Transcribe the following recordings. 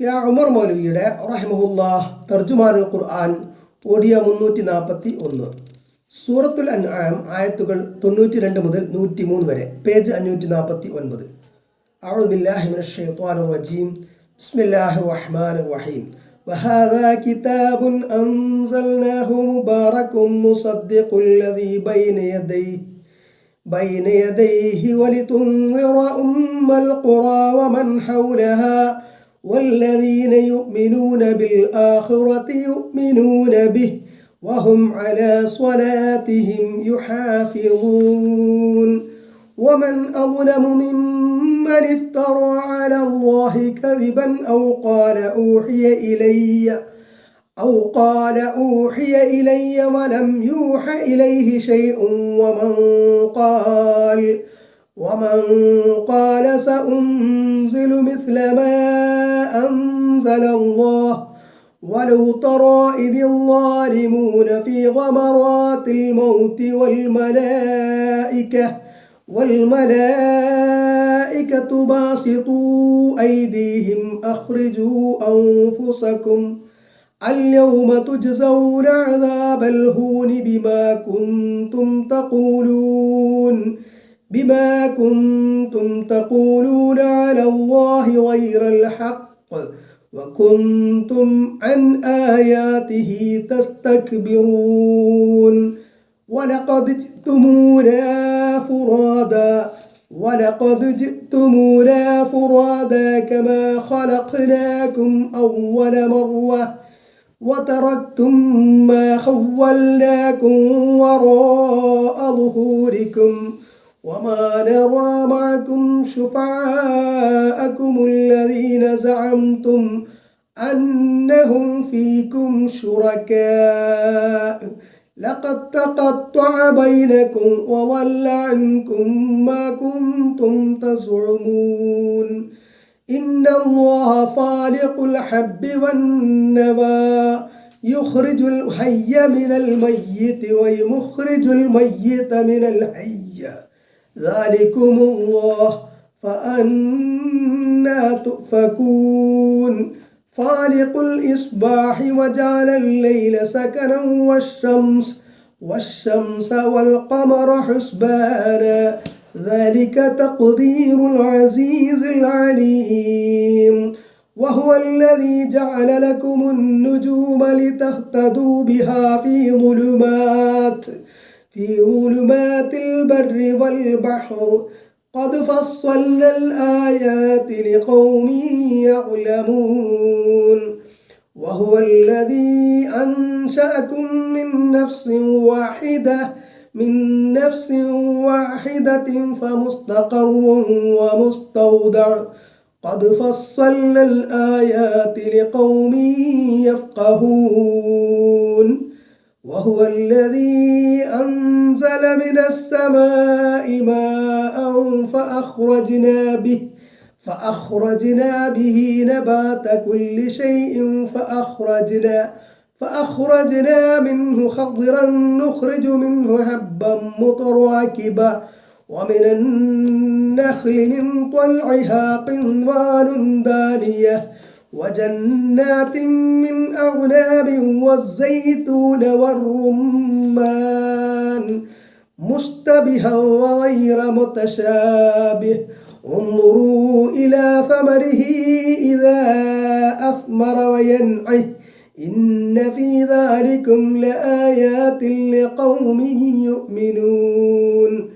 K Umar മൗലവിയുടെ റഹ്മുല്ല തർജുമാനുൽ ഖുർആൻ audio മുന്നൂറ്റി നാൽപ്പത്തി ഒന്ന് സൂറത്തുൽ അൻആം ആയത്തുകൾ തൊണ്ണൂറ്റി രണ്ട് മുതൽ നൂറ്റി മൂന്ന് വരെ പേജ് അഞ്ഞൂറ്റി നാൽപ്പത്തി ഒൻപത് أعوذ بالله من الشيطان الرجيم بسم الله الرحمن الرحيم وهذا كتاب أنزلناه مبارك مصدق الذي بين يديه بين يديه ولتنذر أم القرى ومن حولها والذين يؤمنون بالآخرة يؤمنون به وهم على صلاتهم يحافظون. ومن أظلم ممن افترى على الله كذبا أو قال أوحي إلي أو قال أوحي إلي ولم يوح إليه شيء ومن قال ومن قال سأنزل مثل ما أنزل الله ولو ترى إذ الظالمون في غمرات الموت والملائكة والملائكة باسطوا أيديهم أخرجوا أنفسكم اليوم تجزون عذاب الهون بما كنتم تقولون بما كنتم تقولون على الله غير الحق وكنتم عن آياته تستكبرون ولقد جئتمونا فرادا ولقد جئتمونا فرادا كما خلقناكم أول مرة وتركتم ما خولناكم وراء ظهوركم وما نرى معكم شفعاءكم الذين زعمتم أنهم فيكم شركاء لقد تقطع بينكم وضل عنكم ما كنتم تزعمون إن الله فالق الحب والنوى يخرج الحي من الميت ويخرج الميت من الحي ذلكم الله فأنا تؤفكون. فالق الإصباح وجعل الليل سكنا والشمس والشمس والقمر حسبانا. ذلك تقدير العزيز العليم. وهو الذي جعل لكم النجوم لتهتدوا بها في ظلمات. في ظلمات البر والبحر. قد فصلنا الآيات لقوم يعلمون. وهو الذي أنشأكم من نفس واحدة من نفس واحدة فمستقر ومستودع. قد فصلنا الآيات لقوم يفقهون. وهو الذي أنزل من السماء ماء فأخرجنا به فأخرجنا به نبات كل شيء فأخرجنا فأخرجنا منه خضرا نخرج منه حبا متراكبا ومن النخل من طلعها قنوان دانية. وجنات من أعناب والزيتون والرمان مشتبها وغير متشابه. انظروا إلى ثمره إذا أثمر وينعه. إن في ذلكم لآيات لقوم يؤمنون.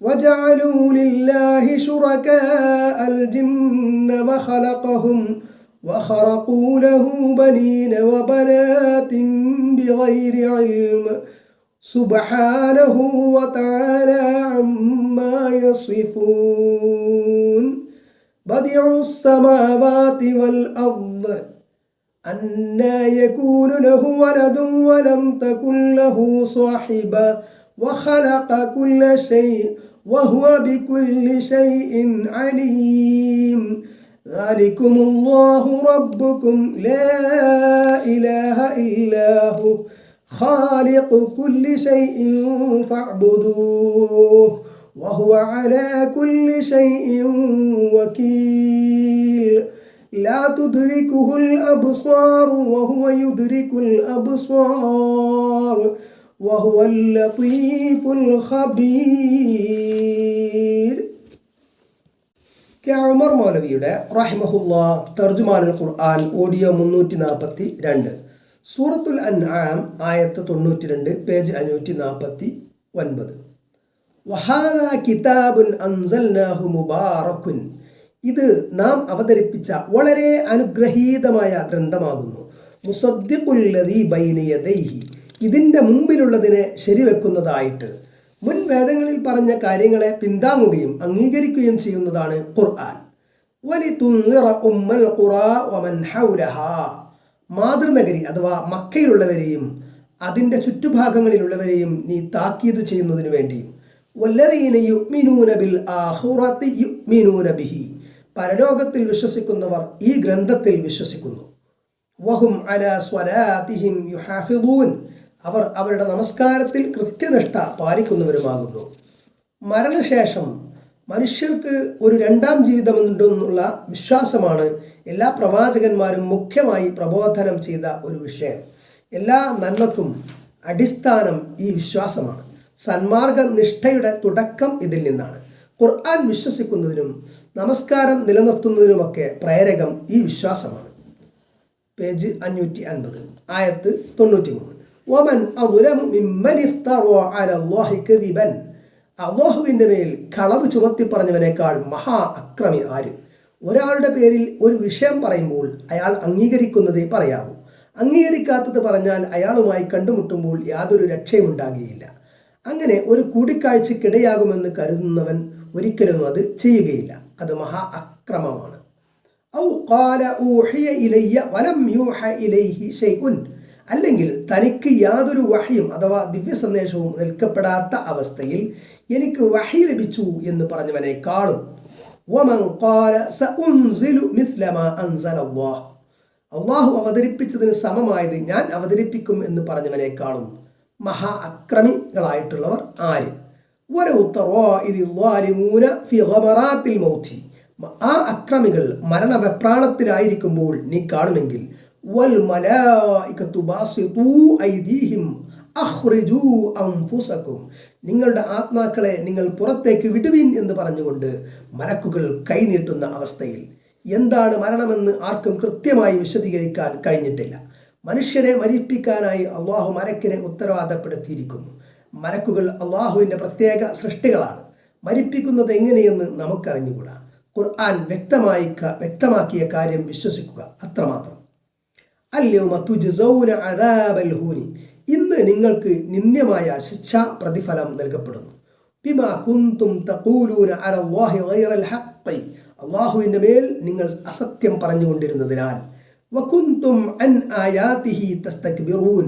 وجعلوا لله شركاء الجن وخلقهم وخرقوا له بنين وبنات بغير علم سبحانه وتعالى عما يصفون. بديع السماوات والأرض أنا يكون له ولد ولم تكن له صاحبة وخلق كل شيء وهو بكل شيء عليم. ذلكم الله ربكم. لا إله إلا هو. خالق كل شيء فاعبدوه وهو على كل شيء وكيل. لا تدركه الأبصار وهو يدرك الأبصار وهو اللطيف الخبير. കെ ഉമർ മൗലവിയുടെ റഹിമഹുല്ല തർജുമാനുൽ ഖുർആൻ ഓഡിയോ മുന്നൂറ്റി നാൽപ്പത്തി രണ്ട് സൂറത്തുൽ അൻആം ആയത്ത് തൊണ്ണൂറ്റി രണ്ട് പേജ് അഞ്ഞൂറ്റി നാൽപ്പത്തി ഒൻപത് വഹാദ കിതാബുൻ അൻസൽനാഹു മുബാറക്കുൻ ഇത് നാം അവതരിപ്പിച്ച വളരെ അനുഗ്രഹീതമായ ഗ്രന്ഥമാകുന്നു. മുസദ്ദിഖുല്ലദീ ബൈന യദൈഹി ഇതിന്റെ മുമ്പിലുള്ളതിനെ ശരിവെക്കുന്നതായിട്ട്. മുൻ വേദങ്ങളിൽ പറഞ്ഞ കാര്യങ്ങളെ പിന്താങ്ങുകയും അംഗീകരിക്കുകയും ചെയ്യുന്നതാണ് ഖുർആൻ. മാതൃനഗരി അഥവാ മക്കയിലുള്ളവരെയും അതിന്റെ ചുറ്റുഭാഗങ്ങളിലുള്ളവരെയും നീ താക്കീത് ചെയ്യുന്നതിനു വേണ്ടിയും ബിഹി. പരലോകത്തിൽ വിശ്വസിക്കുന്നവർ ഈ ഗ്രന്ഥത്തിൽ വിശ്വസിക്കുന്നു. വഹും അല സ്വലാത്തിഹിം യുഹാഫിദൂൻ. അവർ അവരുടെ നമസ്കാരത്തിൽ കൃത്യനിഷ്ഠ പാലിക്കുന്നവരുമാകുന്നു. മരണശേഷം മനുഷ്യർക്ക് ഒരു രണ്ടാം ജീവിതമുണ്ടെന്നുള്ള വിശ്വാസമാണ് എല്ലാ പ്രവാചകന്മാരും മുഖ്യമായി പ്രബോധനം ചെയ്ത ഒരു വിഷയം. എല്ലാ നന്മക്കും അടിസ്ഥാനം ഈ വിശ്വാസമാണ്. സന്മാർഗ നിഷ്ഠയുടെ തുടക്കം ഇതിൽ നിന്നാണ്. ഖുർആൻ വിശ്വസിക്കുന്നതിനും നമസ്കാരം നിലനിർത്തുന്നതിനുമൊക്കെ പ്രേരകം ഈ വിശ്വാസമാണ്. പേജ് അഞ്ഞൂറ്റി അൻപത് ആയത്ത് തൊണ്ണൂറ്റി മൂന്ന് ഒമൻ കദിബൻ അള്ളാഹുവിന്റെ മേൽ കളവ് ചുമത്തി പറഞ്ഞവനേക്കാൾ മഹാ അക്രമി ആര്? ഒരാളുടെ പേരിൽ ഒരു വിഷയം പറയുമ്പോൾ അയാൾ അംഗീകരിക്കുന്നതേ പറയാവൂ. അംഗീകരിക്കാത്തത് പറഞ്ഞാൽ അയാളുമായി കണ്ടുമുട്ടുമ്പോൾ യാതൊരു രക്ഷയും ഉണ്ടാകുകയില്ല. അങ്ങനെ ഒരു കൂടിക്കാഴ്ചക്കിടയാകുമെന്ന് കരുതുന്നവൻ ഒരിക്കലും അത് ചെയ്യുകയില്ല. അത് മഹാ അക്രമമാണ്. ഔ ഖാല ഊഹിയ ഇലയ്യ വലം യൂഹ ഇലൈഹി ഷൈഉൻ. അല്ലെങ്കിൽ തനിക്ക് യാതൊരു വഹയും അഥവാ ദിവ്യ സന്ദേശവും നിൽക്കപ്പെടാത്ത അവസ്ഥയിൽ എനിക്ക് വഹി ലഭിച്ചു എന്ന് പറഞ്ഞവനേക്കാളും അള്ളാഹു അവതരിപ്പിച്ചതിന് സമമായത് ഞാൻ അവതരിപ്പിക്കും എന്ന് പറഞ്ഞവനേക്കാളും മഹാ അക്രമികളായിട്ടുള്ളവർ ആര്? ആ അക്രമികൾ മരണവെപ്രാണത്തിലായിരിക്കുമ്പോൾ നീ കാണുമെങ്കിൽ വൽ നിങ്ങളുടെ ആത്മാക്കളെ നിങ്ങൾ പുറത്തേക്ക് വിടുവിൻ എന്ന് പറഞ്ഞുകൊണ്ട് മലക്കുകൾ കൈനീട്ടുന്ന അവസ്ഥയിൽ എന്താണ് മരണമെന്ന് ആർക്കും കൃത്യമായി വിശദീകരിക്കാൻ കഴിഞ്ഞിട്ടില്ല. മനുഷ്യരെ മരിപ്പിക്കാനായി അള്ളാഹു മരക്കിനെ ഉത്തരവാദപ്പെടുത്തിയിരിക്കുന്നു. മരക്കുകൾ അള്ളാഹുവിന്റെ പ്രത്യേക സൃഷ്ടികളാണ്. മരിപ്പിക്കുന്നത് എങ്ങനെയെന്ന് നമുക്കറിഞ്ഞുകൂടാ. ഖുർആൻ വ്യക്തമായി വ്യക്തമാക്കിയ കാര്യം വിശ്വസിക്കുക. അത്രമാത്രം. അല്യൗമ തുജ്സൗന അദാബൽ ഹൂനി. ഇന്ന് നിങ്ങൾക്ക് നിന്ദ്യമായ ശിക്ഷ പ്രതിഫലം നൽകപ്പെടുന്നു. ബിമാ കുന്തും തഖൂലൂന അലല്ലാഹി ഗൈറൽ ഹഖ് അള്ളാഹുവിന്റെ മേൽ നിങ്ങൾ അസത്യം പറഞ്ഞുകൊണ്ടിരുന്നതിനാൽ. വകുന്തും അൻ ആയാതിഹി തസ്തക്ബിറൂൻ.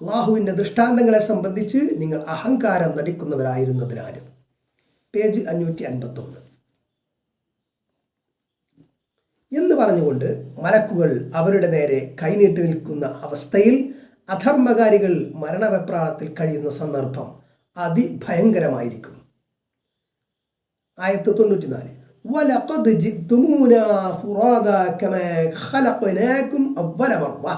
അള്ളാഹുവിന്റെ ദൃഷ്ടാന്തങ്ങളെ സംബന്ധിച്ച് നിങ്ങൾ അഹങ്കാരം നടിക്കുന്നവരായിരുന്നതിനാലും. പേജ് അഞ്ഞൂറ്റി അൻപത്തൊന്ന്. എന്ന് പറഞ്ഞുകൊണ്ട് മലക്കുകൾ അവരുടെ നേരെ കൈനീട്ടി നിൽക്കുന്ന അവസ്ഥയിൽ അധർമ്മകാരികൾ മരണവെപ്രാളത്തിൽ കഴിയുന്ന സന്ദർഭം അതിഭയങ്കരമായിരിക്കും ആയത്ത് തൊണ്ണൂറ്റിനാല് وَلَقَدْ جِئْتُمُونَا فُرَادَى كَمَا خَلَقْنَاكُمْ أَوَّلَ مَرَّةٍ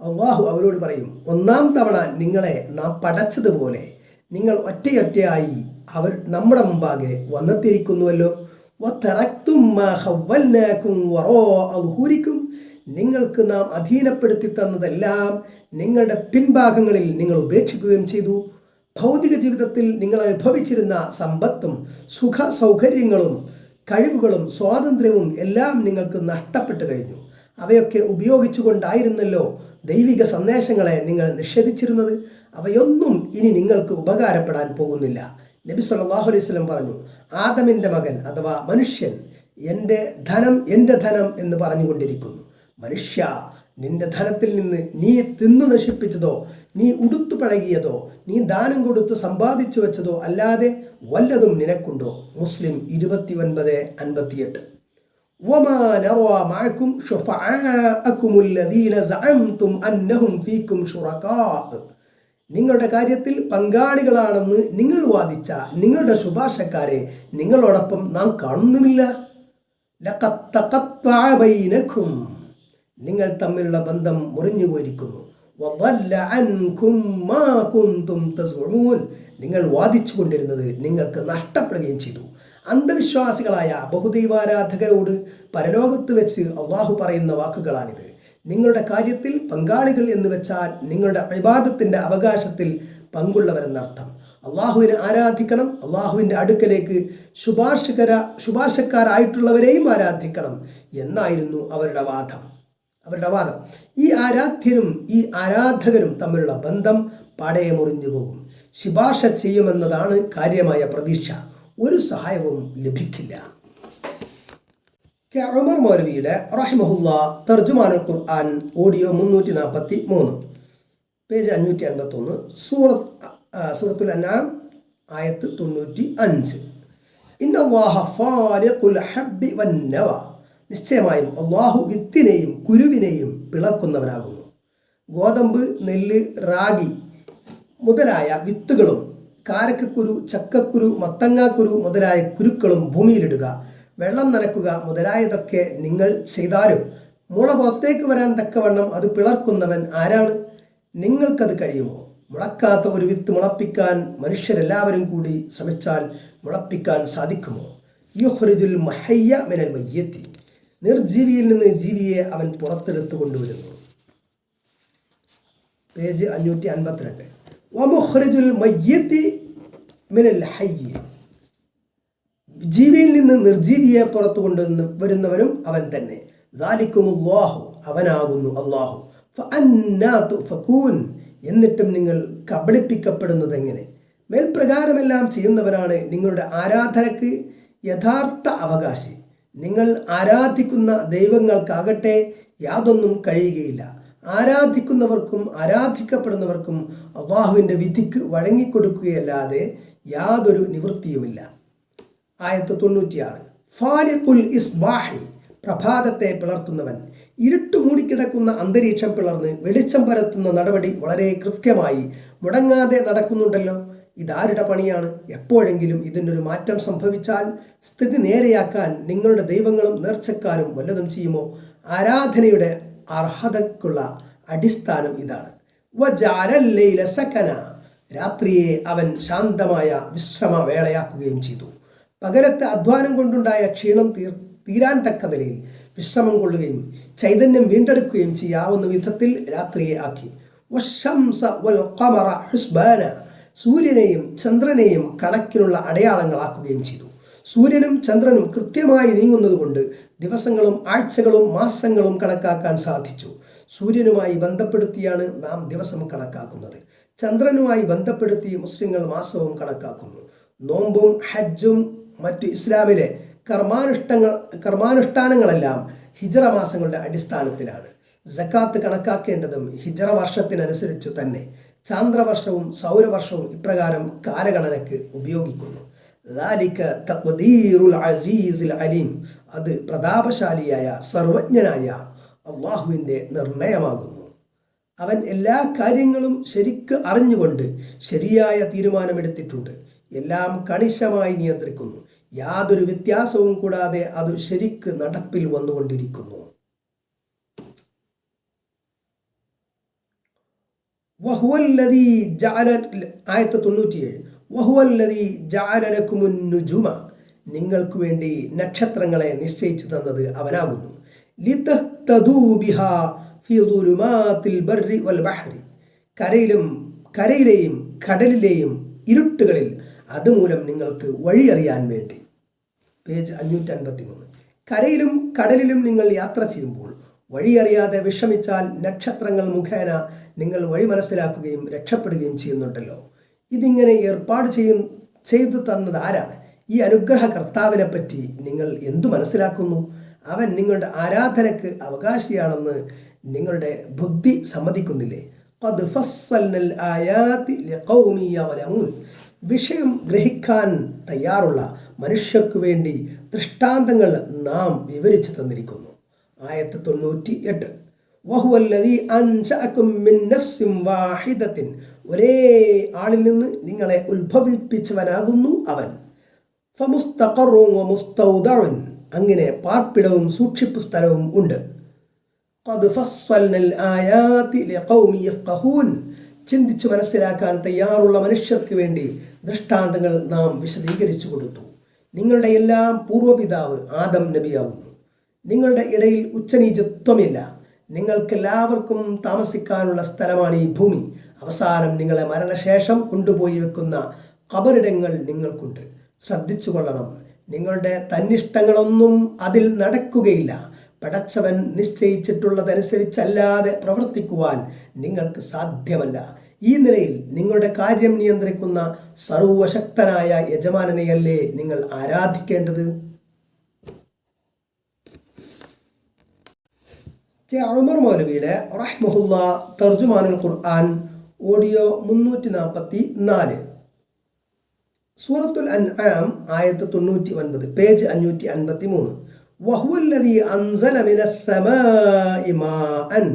അള്ളാഹു അവരോട് പറയും ഒന്നാം തവണ നിങ്ങളെ നാം പടച്ചതുപോലെ നിങ്ങൾ ഒറ്റയൊറ്റയായി അവർ നമ്മുടെ മുമ്പാകെ വന്നെത്തിയിരിക്കുന്നുവല്ലോ വറോഅൽഹൂരിക്കും നിങ്ങൾക്ക് നാം അധീനപ്പെടുത്തി തന്നതെല്ലാം നിങ്ങളുടെ പിൻഭാഗങ്ങളിൽ നിങ്ങൾ ഉപേക്ഷിക്കുകയും ചെയ്തു. ഭൗതിക ജീവിതത്തിൽ നിങ്ങൾ അനുഭവിച്ചിരുന്ന സമ്പത്തും സുഖ സൗകര്യങ്ങളും കഴിവുകളും സ്വാതന്ത്ര്യവും എല്ലാം നിങ്ങൾക്ക് നഷ്ടപ്പെട്ടു കഴിഞ്ഞു. അവയൊക്കെ ഉപയോഗിച്ചുകൊണ്ടായിരുന്നല്ലോ ദൈവിക സന്ദേശങ്ങളെ നിങ്ങൾ നിഷേധിച്ചിരുന്നത്. അവയൊന്നും ഇനി നിങ്ങൾക്ക് ഉപകാരപ്പെടാൻ പോകുന്നില്ല. നബി സല്ലാഹു അലൈവലം പറഞ്ഞു ആദമിന്റെ മകൻ അഥവാ മനുഷ്യൻ എന്റെ ധനം എന്റെ ധനം എന്ന് പറഞ്ഞുകൊണ്ടിരിക്കുന്നു. മനുഷ്യ നിന്റെ ധനത്തിൽ നിന്ന് നീ തിന്നു നശിപ്പിച്ചതോ നീ ഉടുത്തു പഴകിയതോ നീ ദാനം കൊടുത്തു സമ്പാദിച്ചു വെച്ചതോ അല്ലാതെ വല്ലതും നിനക്കുണ്ടോ? മുസ്ലിം ഇരുപത്തി ഒൻപത് അൻപത്തിയെട്ട് ും നിങ്ങളുടെ കാര്യത്തിൽ പങ്കാളികളാണെന്ന് നിങ്ങൾ വാദിച്ച നിങ്ങളുടെ ശുപാർശക്കാരെ നിങ്ങളോടൊപ്പം നാം കാണുന്നുമില്ല. ലക്കത്തക്കത്താവൈനഖും നിങ്ങൾ തമ്മിലുള്ള ബന്ധം മുറിഞ്ഞു പോയിരിക്കുന്നു. നിങ്ങൾ വാദിച്ചു കൊണ്ടിരുന്നത് നിങ്ങൾക്ക് നഷ്ടപ്പെടുകയും ചെയ്തു. അന്ധവിശ്വാസികളായ ബഹുദൈവാരാധകരോട് പരലോകത്ത് വെച്ച് അള്ളാഹു പറയുന്ന വാക്കുകളാണിത്. നിങ്ങളുടെ കാര്യത്തിൽ പങ്കാളികൾ എന്ന് വെച്ചാൽ നിങ്ങളുടെ വിവാദത്തിന്റെ അവകാശത്തിൽ പങ്കുള്ളവരെന്നർത്ഥം അള്ളാഹുവിനെ ആരാധിക്കണം അള്ളാഹുവിന്റെ അടുക്കലേക്ക് ശുപാർശകര ശുപാർശക്കാരായിട്ടുള്ളവരെയും ആരാധിക്കണം എന്നായിരുന്നു അവരുടെ വാദം. അവരുടെ വാദം. ഈ ആരാധ്യരും ഈ ആരാധകരും തമ്മിലുള്ള ബന്ധം പാടയെ മുറിഞ്ഞു പോകും. ശുപാർശ ചെയ്യുമെന്നതാണ് കാര്യമായ പ്രതീക്ഷ. ഒരു സഹായവും ലഭിക്കില്ല. കെ ഉമർ മൗലവിയുടെ റഹിമഹുല്ല തർജുമാനുൽ ഖുർആൻ ഓഡിയോ മുന്നൂറ്റി നാൽപ്പത്തി മൂന്ന് പേജ് അഞ്ഞൂറ്റി അൻപത്തൊന്ന് സൂറത്ത് സൂറത്തുൽ അനാം ആയത്ത് തൊണ്ണൂറ്റി അഞ്ച് നിശ്ചയമായും അള്ളാഹു വിത്തിനെയും കുരുവിനെയും പിളക്കുന്നവനാകുന്നു. ഗോതമ്പ് നെല്ല് റാഗി മുതലായ വിത്തുകളും കാരക്കക്കുരു ചക്കക്കുരു മത്തങ്ങാക്കുരു മുതലായ കുരുക്കളും ഭൂമിയിലിടുക. വെള്ളം നനക്കുക മുതലായതൊക്കെ നിങ്ങൾ ചെയ്താലും മുള പുറത്തേക്ക് വരാൻ തക്കവണ്ണം അത് പിളർക്കുന്നവൻ ആരാണ്? നിങ്ങൾക്കത് കഴിയുമോ? മുളക്കാത്ത ഒരു വിത്ത് മുളപ്പിക്കാൻ മനുഷ്യരെല്ലാവരും കൂടി ശ്രമിച്ചാൽ മുളപ്പിക്കാൻ സാധിക്കുമോ? യുഹ്റിജുൽ മഹയ്യ മിനൽ മയ്യത്തി. നിർജീവിയിൽ നിന്ന് ജീവിയെ അവൻ പുറത്തെടുത്തു കൊണ്ടുവരുന്നു. പേജ് അഞ്ഞൂറ്റി അൻപത്തിരണ്ട്. വമുഖ്റിജുൽ മയ്യത്തി മിനൽ ഹയ്യ. ജീവിയിൽ നിന്ന് നിർജീവിയെ പുറത്തു കൊണ്ടുവന്ന് വരുന്നവനും അവൻ തന്നെ. ദാലിക്കുമുല്ലാഹു അവനാകുന്നു അള്ളാഹു തുഫകൂൻ എന്നിട്ടും നിങ്ങൾ കബളിപ്പിക്കപ്പെടുന്നത് എങ്ങനെ? മേൽപ്രകാരമെല്ലാം ചെയ്യുന്നവരാണ് നിങ്ങളുടെ ആരാധനയ്ക്ക് യഥാർത്ഥ അവകാശി. നിങ്ങൾ ആരാധിക്കുന്ന ദൈവങ്ങൾക്കാകട്ടെ യാതൊന്നും കഴിയുകയില്ല. ആരാധിക്കുന്നവർക്കും ആരാധിക്കപ്പെടുന്നവർക്കും അള്ളാഹുവിന്റെ വിധിക്ക് വഴങ്ങിക്കൊടുക്കുകയല്ലാതെ യാതൊരു നിവൃത്തിയുമില്ല. ആയത്ത് തൊണ്ണൂറ്റിയാറ്. ഫാലിഖുൽ ഇസ്ബാഹി പ്രഭാതത്തെ പിളർത്തുന്നവൻ. ഇരുട്ട് മൂടിക്കിടക്കുന്ന അന്തരീക്ഷം പിളർന്ന് വെളിച്ചം പരത്തുന്ന നടപടി വളരെ കൃത്യമായി. മുടങ്ങാതെ നടക്കുന്നുണ്ടല്ലോ. ഇതാരുടെ പണിയാണ്? എപ്പോഴെങ്കിലും ഇതിനൊരു മാറ്റം സംഭവിച്ചാൽ സ്ഥിതി നേരെയാക്കാൻ നിങ്ങളുടെ ദൈവങ്ങളും നേർച്ചക്കാരും വല്ലതും ചെയ്യുമോ? ആരാധനയുടെ അർഹതക്കുള്ള അടിസ്ഥാനം ഇതാണ്. രാത്രിയെ അവൻ ശാന്തമായ വിശ്രമ വേളയാക്കുകയും ചെയ്തു. പകലത്തെ അധ്വാനം കൊണ്ടുണ്ടായ ക്ഷീണം തീർ തീരാൻ തക്ക നിലയിൽ വിശ്രമം കൊള്ളുകയും ചൈതന്യം വീണ്ടെടുക്കുകയും ചെയ്യാവുന്ന വിധത്തിൽ രാത്രിയെ ആക്കി. സൂര്യനെയും ചന്ദ്രനെയും കണക്കിനുള്ള അടയാളങ്ങളാക്കുകയും ചെയ്തു. സൂര്യനും ചന്ദ്രനും കൃത്യമായി നീങ്ങുന്നതുകൊണ്ട് ദിവസങ്ങളും ആഴ്ചകളും മാസങ്ങളും കണക്കാക്കാൻ സാധിച്ചു. സൂര്യനുമായി ബന്ധപ്പെടുത്തിയാണ് നാം ദിവസം കണക്കാക്കുന്നത്. ചന്ദ്രനുമായി ബന്ധപ്പെടുത്തി മുസ്ലിങ്ങൾ മാസവും കണക്കാക്കുന്നു. നോമ്പും ഹജ്ജും മറ്റ് ഇസ്ലാമിലെ കർമാനുഷ്ഠങ്ങൾ കർമാനുഷ്ഠാനങ്ങളെല്ലാം ഹിജറ മാസങ്ങളുടെ അടിസ്ഥാനത്തിലാണ്. ജക്കാത്ത് കണക്കാക്കേണ്ടതും ഹിജറ വർഷത്തിനനുസരിച്ചു തന്നെ ചാന്ദ്രവർഷവും സൗരവർഷവും ഇപ്രകാരം കാലഗണനയ്ക്ക് ഉപയോഗിക്കുന്നു. അലീം. അത് പ്രതാപശാലിയായ സർവജ്ഞനായ അള്ളാഹുവിന്റെ നിർണയമാകുന്നു. അവൻ എല്ലാ കാര്യങ്ങളും ശരിക്ക് അറിഞ്ഞുകൊണ്ട് ശരിയായ തീരുമാനമെടുത്തിട്ടുണ്ട്. എല്ലാം കണിശമായി നിയന്ത്രിക്കുന്നു. യാതൊരു വ്യത്യാസവും കൂടാതെ അത് ശരിക്ക് നടപ്പിൽ വന്നുകൊണ്ടിരിക്കുന്നു. ആയത്ത് തൊണ്ണൂറ്റിയേഴ്. നിങ്ങൾക്ക് വേണ്ടി നക്ഷത്രങ്ങളെ നിശ്ചയിച്ചു തന്നത് അവനാകുന്നു. കരയിലും കരയിലെയും കടലിലെയും ഇരുട്ടുകളിൽ അതുമൂലം നിങ്ങൾക്ക് വഴിയറിയാൻ വേണ്ടി. പേജ് അഞ്ഞൂറ്റി അൻപത്തി മൂന്ന് കരയിലും കടലിലും നിങ്ങൾ യാത്ര ചെയ്യുമ്പോൾ വഴിയറിയാതെ വിഷമിച്ചാൽ നക്ഷത്രങ്ങൾ മുഖേന നിങ്ങൾ വഴി മനസ്സിലാക്കുകയും രക്ഷപ്പെടുകയും ചെയ്യുന്നുണ്ടല്ലോ. ഇതിങ്ങനെ ഏർപ്പാട് ചെയ്യും ചെയ്തു തന്നത് ആരാണ്? ഈ അനുഗ്രഹ കർത്താവിനെ പറ്റി നിങ്ങൾ എന്തു മനസ്സിലാക്കുന്നു? അവൻ നിങ്ങളുടെ ആരാധനയ്ക്ക് അവകാശിയാണെന്ന് നിങ്ങളുടെ ബുദ്ധി സമ്മതിക്കുന്നില്ലേ? വിഷയം ഗ്രഹിക്കാൻ തയ്യാറുള്ള മനുഷ്യർക്ക് വേണ്ടി ദൃഷ്ടാന്തങ്ങൾ നാം വിവരിച്ചു തന്നിരിക്കുന്നു. ആയത്ത് തൊണ്ണൂറ്റി എട്ട് വഹുവല്ലതി അഞ്ചും മിൻ നഫ്സിൻ ഒരേ ആളിൽ നിന്ന് നിങ്ങളെ ഉത്ഭവിപ്പിച്ചവനാകുന്നു അവൻ. ഫമുസ്തഖറും അങ്ങനെ പാർപ്പിടവും സൂക്ഷിപ്പ് സ്ഥലവും ഉണ്ട്. ഖദ് ഫസ്സൽനൽ ആയാതി യഫ്ഖഹൂൻ. ചിന്തിച്ചു മനസ്സിലാക്കാൻ തയ്യാറുള്ള മനുഷ്യർക്ക് വേണ്ടി ദൃഷ്ടാന്തങ്ങൾ നാം വിശദീകരിച്ചു കൊടുത്തു. നിങ്ങളുടെ എല്ലാം പൂർവപിതാവ് ആദം നബിയാകുന്നു. നിങ്ങളുടെ ഇടയിൽ ഉച്ചനീചത്വമില്ല. നിങ്ങൾക്കെല്ലാവർക്കും താമസിക്കാനുള്ള സ്ഥലമാണ് ഈ ഭൂമി. അവസാനം നിങ്ങളെ മരണശേഷം കൊണ്ടുപോയി വെക്കുന്ന കബറിടങ്ങൾ നിങ്ങൾക്കുണ്ട്. ശ്രദ്ധിച്ചു കൊള്ളണം നിങ്ങളുടെ തന്നിഷ്ടങ്ങളൊന്നും അതിൽ നടക്കുകയില്ല. പടച്ചവൻ നിശ്ചയിച്ചിട്ടുള്ളതനുസരിച്ചല്ലാതെ പ്രവർത്തിക്കുവാൻ നിങ്ങൾക്ക് സാധ്യമല്ല. ഈ നിലയിൽ നിങ്ങളുടെ കാര്യം നിയന്ത്രിക്കുന്ന സർവശക്തനായ യജമാനനെയല്ലേ നിങ്ങൾ ആരാധിക്കേണ്ടത്? കെ അമർ മൗലവിയുടെ റഹ്മുല്ല തർജുമാനുൽ ഖുർആൻ ഓഡിയോ മുന്നൂറ്റി നാൽപ്പത്തി നാല് സൂറത്തുൽ അൻആം ആയത്ത് തൊണ്ണൂറ്റി ഒൻപത് പേജ് അഞ്ഞൂറ്റി അൻപത്തി മൂന്ന് വഹുവല്ലതി അൻസല മിനസ്സമാഇ മാഅൻ.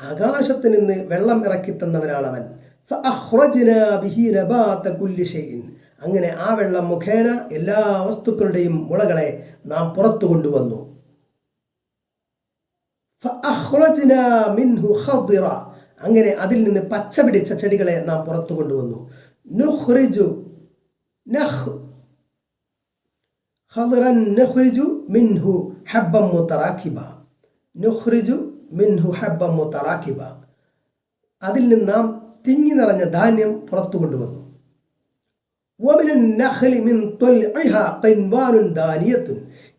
ആകാശത്ത് നിന്ന് വെള്ളം ഇറക്കി തന്നവനാണ് അവൻ ഫഅഖ്റജ്നാ ബിഹി നബാത കുല്ലി ഷൈഇൻ. അങ്ങനെ ആ വെള്ളം മുഖേന എല്ലാ വസ്തുക്കളുടെയും മുളകളെ നാം പുറത്തു കൊണ്ടുവന്നു. അങ്ങനെ അതിൽ നിന്ന് പച്ച പിടിച്ച ചെടികളെ നാം പുറത്തു കൊണ്ടുവന്നു. നുഹ്റിജു മിൻഹു ഹബ്ബൻ മുത്തറാഖിബ നുഖ്റിജു മിൻഹു ഹബ്ബ മുത്തറാക്കിബ അതിൽ നിന്നാം തിങ്ങി നിറഞ്ഞ ധാന്യം പുറത്തു കൊണ്ടുവന്നു.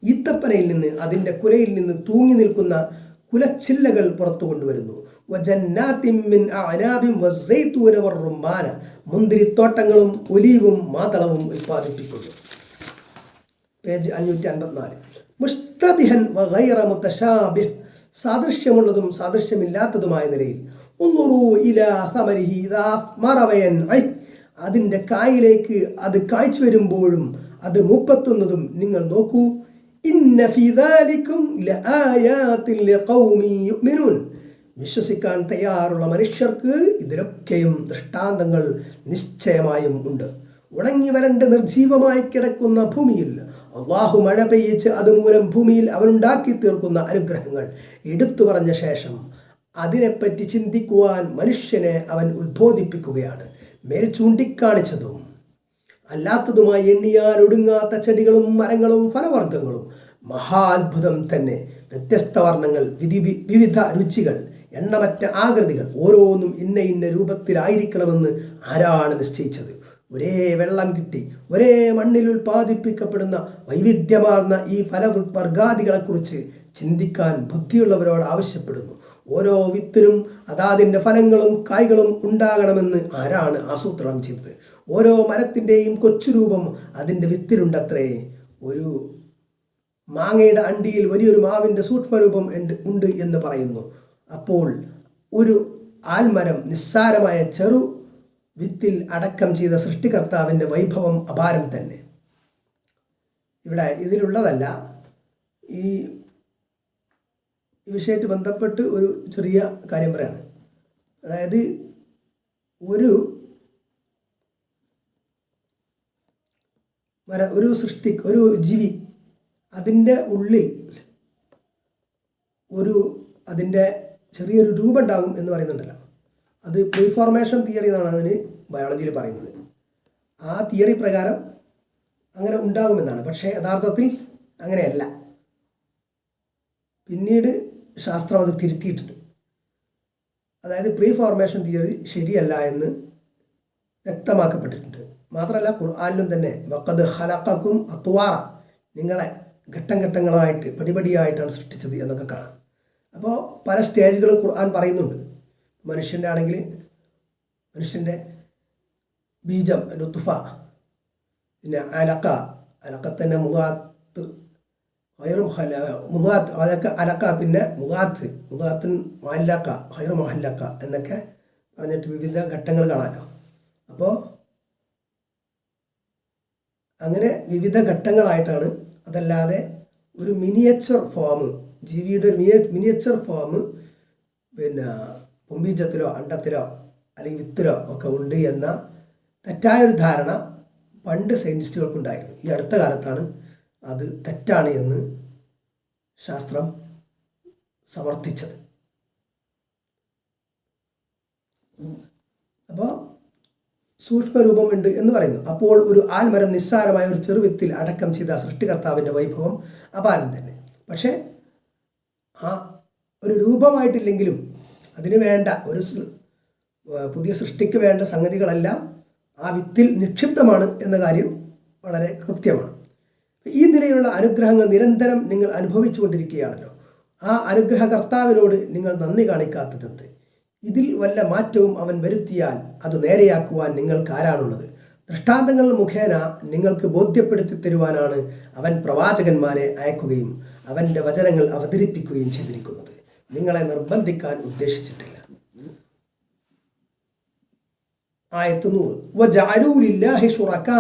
ഈത്തപ്പനയിൽ നിന്ന് അതിന്റെ കുലയിൽ നിന്ന് തൂങ്ങി നിൽക്കുന്ന കുലച്ചില്ലകൾ പുറത്തു കൊണ്ടുവരുന്നു. മുന്തിരിത്തോട്ടങ്ങളും ഒലീവും മാതളവും ഉൽപ്പാദിപ്പിക്കുന്നു. പേജ് അഞ്ഞൂറ്റി അൻപത്തിനാല്. സാദൃശ്യമുള്ളതും സാദൃശ്യമില്ലാത്തതുമായ നിലയിൽ മറവയൻ ഐ. അതിന്റെ കായിലേക്ക് അത് കാഴ്ച വരുമ്പോഴും അത് മുപ്പത്തൊന്നതും നിങ്ങൾ നോക്കൂ. വിശ്വസിക്കാൻ തയ്യാറുള്ള മനുഷ്യർക്ക് ഇതിലൊക്കെയും ദൃഷ്ടാന്തങ്ങൾ നിശ്ചയമായും ഉണ്ട്. ഉണങ്ങി വരണ്ട് നിർജീവമായി കിടക്കുന്ന ഭൂമിയിൽ അള്ളാഹു മഴ പെയ്യിച്ച് അതുമൂലം ഭൂമിയിൽ അവനുണ്ടാക്കി തീർക്കുന്ന അനുഗ്രഹങ്ങൾ എടുത്തു പറഞ്ഞ ശേഷം അതിനെപ്പറ്റി ചിന്തിക്കുവാൻ മനുഷ്യനെ അവൻ ഉദ്ബോധിപ്പിക്കുകയാണ് മേൽ ചൂണ്ടിക്കാണിച്ചതും അല്ലാത്തതുമായി എണ്ണിയാൽ ഒടുങ്ങാത്ത ചെടികളും മരങ്ങളും ഫലവർഗങ്ങളും മഹാത്ഭുതം തന്നെ. വ്യത്യസ്ത വർണങ്ങൾ വിധി വിവിധ രുചികൾ എണ്ണമറ്റ ആകൃതികൾ ഓരോന്നും ഇന്ന ഇന്ന രൂപത്തിലായിരിക്കണമെന്ന് ആരാണ് നിശ്ചയിച്ചത്? ഒരേ വെള്ളം കിട്ടി ഒരേ മണ്ണിൽ ഉൽപ്പാദിപ്പിക്കപ്പെടുന്ന വൈവിധ്യമാർന്ന ഈ ഫലവർഗാദികളെക്കുറിച്ച് ചിന്തിക്കാൻ ബുദ്ധിയുള്ളവരോട് ആവശ്യപ്പെടുന്നു. ഓരോ വിത്തിനും അതാതിന്റെ ഫലങ്ങളും കായ്കളും ഉണ്ടാകണമെന്ന് ആരാണ് ആസൂത്രണം ചെയ്തത്? ഓരോ മരത്തിന്റെയും കൊച്ചുരൂപം അതിന്റെ വിത്തിലുണ്ടത്രേ. ഒരു മാങ്ങയുടെ അണ്ടിയിൽ വലിയൊരു മാവിന്റെ സൂക്ഷ്മരൂപം ഉണ്ട് ഉണ്ട് എന്ന് പറയുന്നു. അപ്പോൾ ഒരു ആൽമരം നിസ്സാരമായ ചെറു വിത്തിൽ അടക്കം ചെയ്ത സൃഷ്ടികർത്താവിന്റെ വൈഭവം അപാരം തന്നെ. ഇവിടെ ഇതിലുള്ളതല്ല ഈ വിഷയമായിട്ട് ബന്ധപ്പെട്ട് ഒരു ചെറിയ കാര്യം പറയാണ്. അതായത് ഒരു മര ഒരു സൃഷ്ടി ഒരു ജീവി അതിന്റെ ഉള്ളിൽ ഒരു അതിന്റെ ചെറിയൊരു രൂപം ഉണ്ടാകും എന്ന് പറയുന്നുണ്ടല്ലോ. അത് പ്രീഫോർമേഷൻ തിയറി എന്നാണ് അതിന് ബയോളജിയിൽ പറയുന്നത്. ആ തിയറി പ്രകാരം അങ്ങനെ ഉണ്ടാകുമെന്നാണ്. പക്ഷേ യഥാർത്ഥത്തിൽ അങ്ങനെയല്ല. പിന്നീട് ശാസ്ത്രം അത് തിരുത്തിയിട്ടുണ്ട്. അതായത് പ്രീ ഫോർമേഷൻ തിയറി ശരിയല്ല എന്ന് വ്യക്തമാക്കപ്പെട്ടിട്ടുണ്ട്. മാത്രമല്ല ഖുർആാനിലും തന്നെ വക്കത് ഹലക്കും അത്വാറ നിങ്ങളെ ഘട്ടം ഘട്ടങ്ങളായിട്ട് പടിപടിയായിട്ടാണ് സൃഷ്ടിച്ചത് എന്നൊക്കെ കാണാം. അപ്പോൾ പല സ്റ്റേജുകളും ഖുർആൻ പറയുന്നുണ്ട്. മനുഷ്യന്റെ ആണെങ്കിൽ മനുഷ്യന്റെ ബീജം ലുത്തുഫ പിന്നെ അലക്ക അലക്കത്തന്നെ മുഖാത്ത് ഹൈറും ഹല മുഖാത്ത് അതൊക്കെ അലക്ക പിന്നെ മുഖാത്ത് മുഖാത്തിൻ മഹല്ലക്ക ഹൈറു മഹല്ലക്ക എന്നൊക്കെ പറഞ്ഞിട്ട് വിവിധ ഘട്ടങ്ങൾ കാണാമല്ലോ അപ്പോൾ അങ്ങനെ വിവിധ ഘട്ടങ്ങളായിട്ടാണ് അതല്ലാതെ ഒരു മിനിയേച്ചർ ഫോം ജീവിയുടെ ഒരു മിനിയേച്ചർ ഫോം പിന്നെ പൊമ്പീജത്തിലോ അണ്ടത്തിലോ അല്ലെങ്കിൽ വിത്തിലോ ഒക്കെ ഉണ്ട് എന്ന തെറ്റായ ഒരു ധാരണ പണ്ട് സയന്റിസ്റ്റുകൾക്കുണ്ടായിരുന്നു ഈ അടുത്ത കാലത്താണ് അത് തെറ്റാണ് എന്ന് ശാസ്ത്രം സമർത്ഥിച്ചത്. അപ്പോൾ സൂക്ഷ്മരൂപമുണ്ട് എന്ന് പറയുന്നു. അപ്പോൾ ഒരു ആൽമരം നിസ്സാരമായ ഒരു ചെറുവിത്തിൽ അടക്കം ചെയ്ത സൃഷ്ടികർത്താവിന്റെ വൈഭവം അപാരം തന്നെ. പക്ഷേ ആ ഒരു രൂപമായിട്ടില്ലെങ്കിലും അതിന് വേണ്ട ഒരു പുതിയ സൃഷ്ടിക്ക് വേണ്ട സംഗതികളെല്ലാം ആ വിത്തിൽ നിക്ഷിപ്തമാണ് എന്ന കാര്യം വളരെ കൃത്യമാണ്. ഈ നിലയിലുള്ള അനുഗ്രഹങ്ങൾ നിരന്തരം നിങ്ങൾ അനുഭവിച്ചു കൊണ്ടിരിക്കുകയാണല്ലോ. ആ അനുഗ്രഹകർത്താവിനോട് നിങ്ങൾ നന്ദി കാണിക്കാത്തതെന്ത്? ഇതിൽ വല്ല മാറ്റവും അവൻ വരുത്തിയാൽ അത് നേരെയാക്കുവാൻ നിങ്ങൾക്ക് ആരാണുള്ളത്? ദൃഷ്ടാന്തങ്ങൾ മുഖേന നിങ്ങൾക്ക് ബോധ്യപ്പെടുത്തി തരുവാനാണ് അവൻ പ്രവാചകന്മാരെ അയക്കുകയും അവന്റെ വചനങ്ങൾ അവതരിപ്പിക്കുകയും ചെയ്തിരിക്കുന്നത്. നിങ്ങളെ നിർബന്ധിക്കാൻ ഉദ്ദേശിച്ചിട്ടില്ല. ആയത്ത്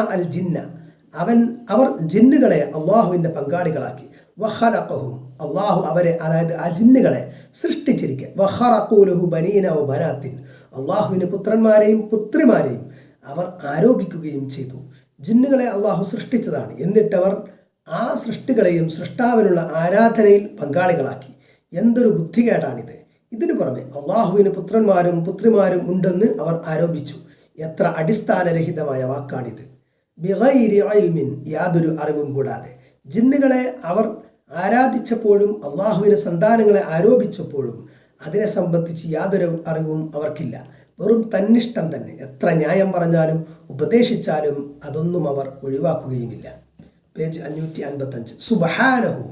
അൽ ജിന്ന. അവൻ അവർ ജിന്നുകളെ അള്ളാഹുവിന്റെ പങ്കാളികളാക്കി. വഖലഖഹും. അള്ളാഹു അവരെ അതായത് ആ ജിന്നുകളെ സൃഷ്ടിച്ചിരിക്കുക വഹറക്കൂലഹു ബനീന വ ബനാത്തിൻ. അള്ളാഹുവിന് പുത്രന്മാരെയും പുത്രിമാരെയും അവർ ആരോപിക്കുകയും ചെയ്തു. ജിന്നുകളെ അള്ളാഹു സൃഷ്ടിച്ചതാണ്. എന്നിട്ടവർ ആ സൃഷ്ടികളെയും സൃഷ്ടാവിനുള്ള ആരാധനയിൽ പങ്കാളികളാക്കി. എന്തൊരു ബുദ്ധികേടാണിത്. ഇതിനു പുറമെ അള്ളാഹുവിന് പുത്രന്മാരും പുത്രിമാരും ഉണ്ടെന്ന് അവർ ആരോപിച്ചു. എത്ര അടിസ്ഥാനരഹിതമായ വാക്കാണിത്. ബിഗൈരി ഇൽമിൻ യാതൊരു അറിവും കൂടാതെ ജിന്നുകളെ അവർ ആരാധിച്ചപ്പോഴും അള്ളാഹുവിന് സന്താനങ്ങളെ ആരോപിച്ചപ്പോഴും അതിനെ സംബന്ധിച്ച് യാതൊരു അറിവും അവർക്കില്ല. വെറും തന്നിഷ്ടം തന്നെ. എത്ര ന്യായം പറഞ്ഞാലും ഉപദേശിച്ചാലും അതൊന്നും അവർ ഒഴിവാക്കുകയുമില്ല. പേജ് അഞ്ഞൂറ്റി അൻപത്തഞ്ച്. സുബഹാനഹു.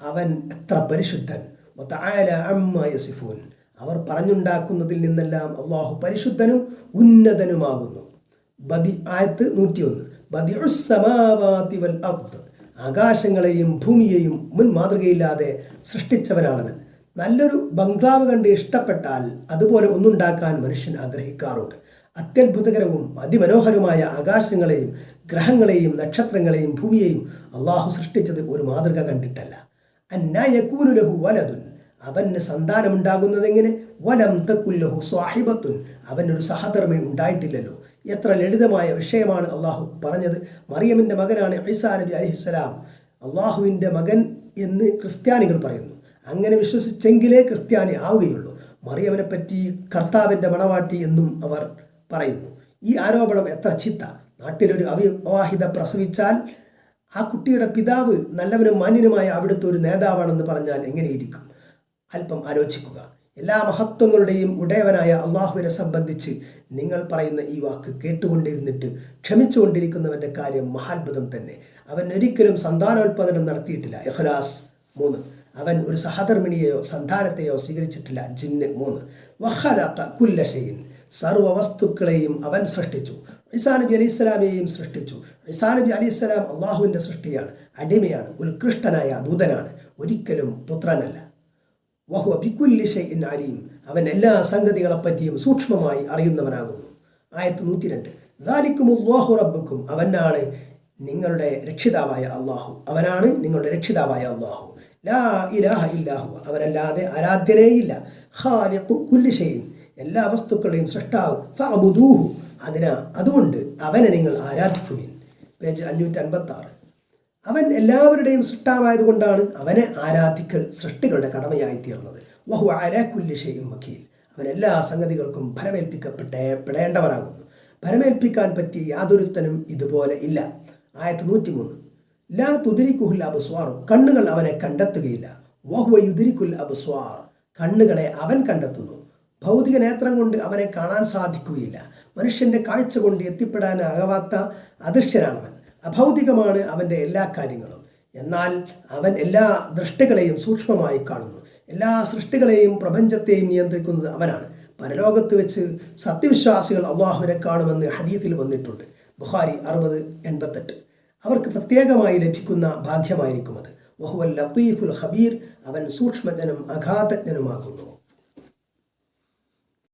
അവൻ എത്ര പരിശുദ്ധൻ. അമ്മാ യസിഫൂൻ. അവർ പറഞ്ഞുണ്ടാക്കുന്നതിൽ നിന്നെല്ലാം അള്ളാഹു പരിശുദ്ധനും ഉന്നതനുമാകുന്നു. ബദി ആയത്ത് നൂറ്റിയൊന്ന്. ബദിഉസ്സമാവാതി വൽ അബ്ദ് ആകാശങ്ങളെയും ഭൂമിയെയും മുൻ മാതൃകയില്ലാതെ സൃഷ്ടിച്ചവനാണവൻ. നല്ലൊരു ബംഗ്ലാവ് കണ്ട് ഇഷ്ടപ്പെട്ടാൽ അതുപോലെ ഒന്നുണ്ടാക്കാൻ മനുഷ്യൻ ആഗ്രഹിക്കാറുണ്ട്. അത്യത്ഭുതകരവും അതിമനോഹരവുമായ ആകാശങ്ങളെയും ഗ്രഹങ്ങളെയും നക്ഷത്രങ്ങളെയും ഭൂമിയെയും അള്ളാഹു സൃഷ്ടിച്ചത് ഒരു മാതൃക കണ്ടിട്ടല്ല. അന്നായക്കൂനു ലഹു വലതുൻ അവന് സന്താനമുണ്ടാകുന്നതെങ്ങനെ? വലം തക്കുല്ലഹു സ്വാഹിബത്തുൻ. അവനൊരു സഹധർമ്മി ഉണ്ടായിട്ടില്ലല്ലോ. എത്ര ലളിതമായ വിഷയമാണ് അള്ളാഹു പറഞ്ഞത്. മറിയമിന്റെ മകനാണ് ഐസാ നബി അലിഹിസ്സലാം അള്ളാഹുവിന്റെ മകൻ എന്ന് ക്രിസ്ത്യാനികൾ പറയുന്നു. അങ്ങനെ വിശ്വസിച്ചെങ്കിലേ ക്രിസ്ത്യാനി ആവുകയുള്ളൂ. മറിയവനെ പറ്റി കർത്താവിന്റെ മണവാട്ടി എന്നും അവർ പറയുന്നു. ഈ ആരോപണം എത്ര ചിത്ത. നാട്ടിലൊരു അവിവാഹിത പ്രസവിച്ചാൽ ആ കുട്ടിയുടെ പിതാവ് നല്ലവനും മാന്യനുമായ അവിടുത്തെ ഒരു നേതാവാണെന്ന് പറഞ്ഞാൽ എങ്ങനെയിരിക്കും? അല്പം ആലോചിക്കുക. എല്ലാ മഹത്വങ്ങളുടെയും ഉടയവനായ അള്ളാഹുവിനെ സംബന്ധിച്ച് നിങ്ങൾ പറയുന്ന ഈ വാക്ക് കേട്ടുകൊണ്ടിരുന്നിട്ട് ക്ഷമിച്ചുകൊണ്ടിരിക്കുന്നവന്റെ കാര്യം മഹാത്ഭുതം തന്നെ. അവൻ ഒരിക്കലും സന്താനോൽപാദനം നടത്തിയിട്ടില്ല. എഹ്ലാസ് മൂന്ന്. അവൻ ഒരു സഹധർമ്മിണിയെയോ സന്താനത്തെയോ സ്വീകരിച്ചിട്ടില്ല. ജിന്ന് മൂന്ന്. വഹാലാത്ത കുല്ല ഷൈഇൻ സർവ വസ്തുക്കളെയും അവൻ സൃഷ്ടിച്ചു. ഇസാ നബി അലി ഇസ്ലാമിയെയും സൃഷ്ടിച്ചു. ഇസാ നബി അലി ഇസ്ലാം അള്ളാഹുവിന്റെ സൃഷ്ടിയാണ്. അടിമയാണ്. ഉത്കൃഷ്ടനായ ദൂതനാണ്. ഒരിക്കലും പുത്രനല്ല. വഹുവ ബിക്കുല്ലി ഷൈഇൻ അലീം. അവൻ എല്ലാ സംഗതികളെപ്പറ്റിയും സൂക്ഷ്മമായി അറിയുന്നവനാകുന്നു. ആയത്ത് നൂറ്റി രണ്ട് ദാലിക്കും അള്ളാഹു റബ്ബുക്കും അവനാണ് നിങ്ങളുടെ രക്ഷിതാവായ അള്ളാഹു. അവനാണ് നിങ്ങളുടെ രക്ഷിതാവായ അള്ളാഹു. ലാ ഇലാഹ ഇല്ലാഹു. അവനല്ലാതെ ആരാധ്യനേയില്ല ഖാലിഖു കുല്ലി ഷൈഇൻ. എല്ലാ വസ്തുക്കളുടെയും സൃഷ്ടാവ് ഫഅബുദൂഹു. അതിനാ അതുകൊണ്ട് അവനെ നിങ്ങൾ ആരാധിക്കുവിൻ. പേജ് അഞ്ഞൂറ്റി അൻപത്തി ആറ് അവൻ എല്ലാവരുടെയും സൃഷ്ടാവായതുകൊണ്ടാണ് അവനെ ആരാധിക്കൽ സൃഷ്ടികളുടെ കടമയായി തീർന്നത്. വഹു അലാക്കുല്ലി ഷെയ്യും വക്കീൽ. അവൻ എല്ലാ സംഗതികൾക്കും ഫലമേൽപ്പിക്കപ്പെട്ടേ പെടേണ്ടവരാകുന്നു. ഫലമേൽപ്പിക്കാൻ പറ്റിയ യാതൊരുത്തനും ഇതുപോലെ ഇല്ല. ആയിരത്തി നൂറ്റി മൂന്ന് ലാ തുതിരിക്കുഹുൽ അബസ്വാറു. കണ്ണുകൾ അവനെ കണ്ടെത്തുകയില്ല. വഹുവ യുതിരിക്കുൽ അബസ്വാർ. കണ്ണുകളെ അവൻ കണ്ടെത്തുന്നു. ഭൗതിക നേത്രം കൊണ്ട് അവനെ കാണാൻ സാധിക്കുകയില്ല. മനുഷ്യന്റെ കാഴ്ച കൊണ്ട് എത്തിപ്പെടാനാകാത്ത അദൃശ്യനാണവൻ. അഭൗതികമാണ് അവന്റെ എല്ലാ കാര്യങ്ങളും. എന്നാൽ അവൻ എല്ലാ ദൃഷ്ടികളെയും സൂക്ഷ്മമായി കാണുന്നു. എല്ലാ സൃഷ്ടികളെയും പ്രപഞ്ചത്തെയും നിയന്ത്രിക്കുന്നത് അവനാണ്. പരലോകത്ത് വെച്ച് സത്യവിശ്വാസികൾ അള്ളാഹുവിനെ കാണുമെന്ന് ഹദീത്തിൽ വന്നിട്ടുണ്ട്. ബുഹാരി അറുപത് എൺപത്തെട്ട്. അവർക്ക് പ്രത്യേകമായി ലഭിക്കുന്ന ഭാഗ്യമായിരിക്കും അത്. വഹുവൽ ലത്തീഫുൽ ഹബീർ അവൻ സൂക്ഷ്മജ്ഞനും അഗാധജ്ഞനുമാകുന്നു.